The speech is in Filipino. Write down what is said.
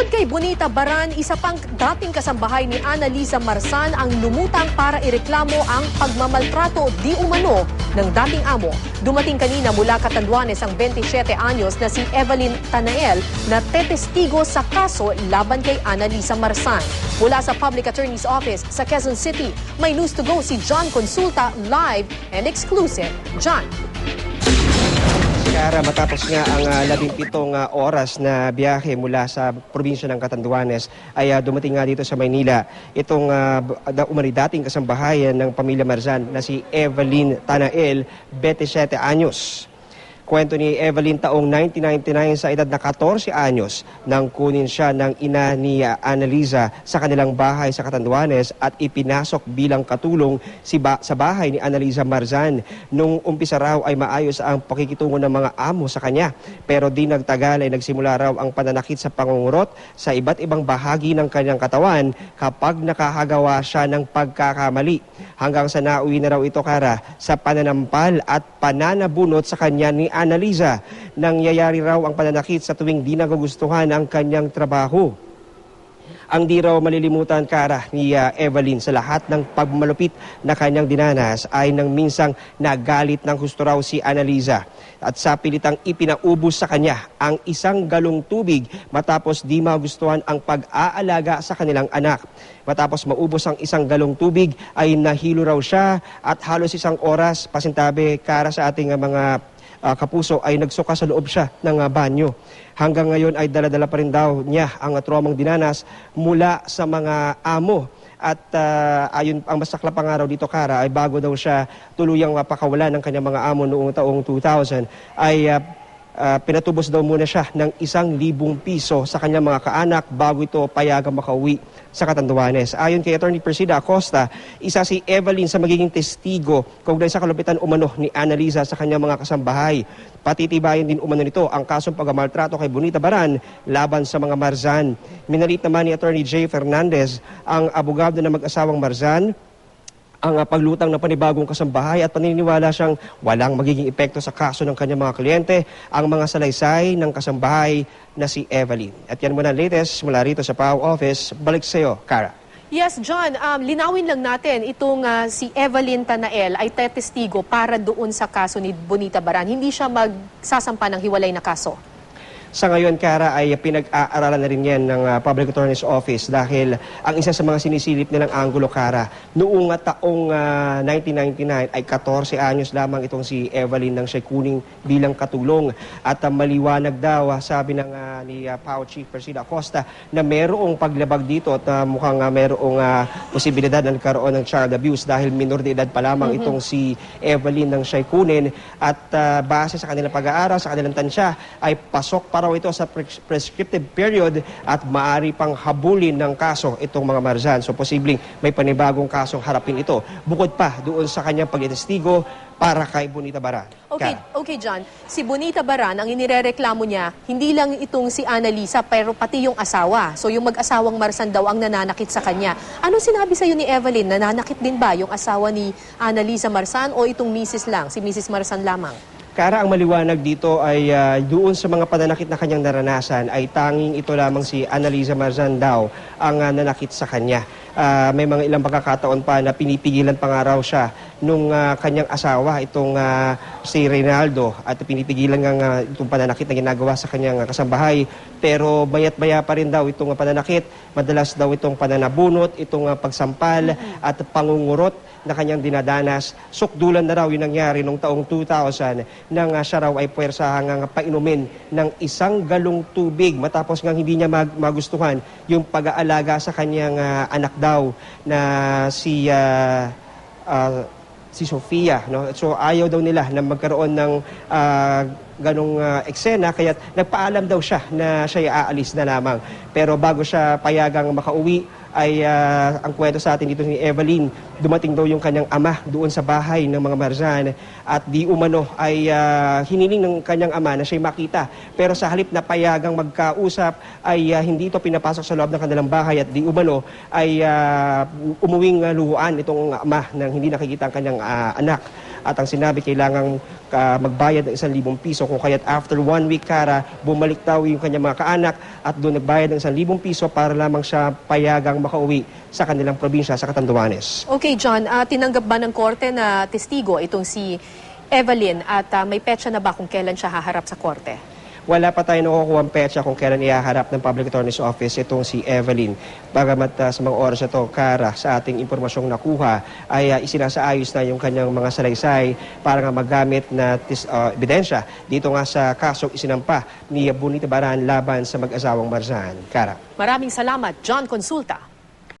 Bukod kay Bonita Baran, isa pang dating kasambahay ni Annalisa Marsan ang lumutang para ireklamo ang pagmamaltrato di umano ng dating amo. Dumating kanina mula Catanduanes ang 27 anyos na si Evelyn Tanael na tetestigo sa kaso laban kay Annalisa Marsan. Mula sa Public Attorney's Office sa Quezon City, may news to go si John Consulta live and exclusive. John. Kara, matapos nga ang uh, labing pitong ah, oras na biyahe mula sa probinsya ng Catanduanes ay ah, dumating nga dito sa Maynila itong uh, umani dating kasambahayan ng pamilya Marzan na si Evelyn Tanael, 27 anyos. Kwento ni Evelyn taong 1999 sa edad na 14 anyos nang kunin siya ng ina ni Annalisa sa kanilang bahay sa Catanduanes at ipinasok bilang katulong si ba- sa bahay ni Annalisa Marzan. Nung umpisa raw ay maayos ang pakikitungo ng mga amo sa kanya pero di nagtagal ay nagsimula raw ang pananakit sa pangungurot sa iba't ibang bahagi ng kanyang katawan kapag nakahagawa siya ng pagkakamali. Hanggang sa nauwi na raw ito kara sa pananampal at pananabunot sa kanya ni Annalisa. Nangyayari raw ang pananakit sa tuwing di nagugustuhan ang kanyang trabaho. Ang di raw malilimutan kara ni uh, Evelyn sa lahat ng pagmalupit na kanyang dinanas ay nang minsang nagalit ng gusto raw si Annalisa at sa pilitang ipinaubos sa kanya ang isang galong tubig matapos di magustuhan ang pag-aalaga sa kanilang anak. Matapos maubos ang isang galong tubig ay nahilo raw siya at halos isang oras pasintabi kara sa ating uh, mga uh, kapuso ay nagsuka sa loob siya ng uh, banyo. Hanggang ngayon ay daladala pa rin daw niya ang uh, traumang dinanas mula sa mga amo. At uh, ayon ang masakla pang araw dito Kara ay bago daw siya tuluyang mapakawalan ng kanyang mga amo noong taong 2000 ay uh, uh, pinatubos daw muna siya ng isang libong piso sa kanyang mga kaanak bago ito payagang makauwi sa Catanduanes. Ayon kay Attorney Persida Acosta, isa si Evelyn sa magiging testigo kaugnay sa kalupitan umano ni Annalisa sa kanyang mga kasambahay. Patitibayin din umano nito ang kasong pagmamaltrato kay Bonita Baran laban sa mga Marzan. Minalit naman ni Attorney Jay Fernandez ang abogado na mag-asawang Marzan ang uh, paglutang ng panibagong kasambahay at paniniwala siyang walang magiging epekto sa kaso ng kanyang mga kliyente ang mga salaysay ng kasambahay na si Evelyn. At yan muna latest mula rito sa PAO office. Balik sa iyo, Kara. Yes, John, um, linawin lang natin itong uh, si Evelyn Tanael ay tetestigo para doon sa kaso ni Bonita Baran. Hindi siya magsasampa ng hiwalay na kaso. Sa ngayon, Kara, ay pinag-aaralan na rin yan ng uh, Public Attorney's Office dahil ang isa sa mga sinisilip nilang anggulo, Kara, noong taong uh, 1999 ay 14 anyos lamang itong si Evelyn nang siya kuning bilang katulong. At uh, maliwanag daw, uh, sabi ng uh, ni uh, PAO Chief Persida Acosta, na merong paglabag dito at uh, mukhang uh, merong uh, posibilidad na nagkaroon ng child abuse dahil minor de edad pa lamang mm-hmm. itong si Evelyn nang siya kunin. At uh, base sa kanilang pag-aaral, sa kanilang tansya, ay pasok pa raw ito sa pres- prescriptive period at maari pang habulin ng kaso itong mga Marzan. So posibleng may panibagong kasong harapin ito. Bukod pa doon sa kanyang pagtestigo para kay Bonita Baran. Okay, Kara. okay John. Si Bonita Baran, ang inirereklamo niya, hindi lang itong si Annalisa, pero pati yung asawa. So yung mag-asawang Marsan daw ang nananakit sa kanya. Anong sinabi sa'yo ni Evelyn? Nananakit din ba yung asawa ni Annalisa Marsan o itong Mrs. lang, si Mrs. Marsan lamang? Kara, ang maliwanag dito ay uh, doon sa mga pananakit na kanyang naranasan ay tanging ito lamang si Annalisa Marzan daw ang uh, nanakit sa kanya. Uh, may mga ilang pagkakataon pa na pinipigilan pa nga raw siya nung uh, kanyang asawa, itong uh, si Reynaldo, at pinipigilan nga uh, itong pananakit na ginagawa sa kanyang uh, kasambahay. Pero bayat-baya pa rin daw itong uh, pananakit. Madalas daw itong pananabunot, itong uh, pagsampal mm-hmm. at pangungurot na kanyang dinadanas. Sukdulan na raw yung nangyari noong taong 2000 nang uh, siya raw ay puwersahang uh, painumin ng isang galong tubig matapos nga hindi niya mag- magustuhan yung pag-aalaga sa kanyang uh, anak daw na si uh, uh, si Sofia no? So ayaw daw nila na magkaroon ng uh, ganong uh, eksena kaya nagpaalam daw siya na siya aalis na lamang. Pero bago siya payagang makauwi ay uh, ang kwento sa atin dito ni Evelyn, dumating daw yung kanyang ama doon sa bahay ng mga Marzan at di umano ay uh, hiniling ng kanyang ama na siya makita. Pero sa halip na payagang magkausap ay uh, hindi ito pinapasok sa loob ng kanilang bahay at di umano ay uh, umuwing uh, luhuan itong ama nang hindi nakikita ang kanyang uh, anak. At ang sinabi kailangang ah, magbayad ng isang libong piso kung kaya't after one week Kara, bumalik daw yung kanyang mga kaanak at doon nagbayad ng isang libong piso para lamang siya payagang makauwi sa kanilang probinsya sa Catanduanes. Okay, John, ah, tinanggap ba ng korte na testigo itong si Evelyn at ah, may petsa na ba kung kailan siya haharap sa korte? Wala pa tayo nakukuha ang petsa kung kailan ihaharap ng Public Attorney's Office itong si Evelyn. Bagamat ah, sa mga oras ito, Kara, sa ating impormasyong nakuha, ay uh, isinasaayos na yung kanyang mga salaysay para nga magamit na tis, ah, ebidensya dito nga sa kasong isinampa ni Bonita Baran laban sa mag-asawang Marzan. Kara. Maraming salamat, John Consulta.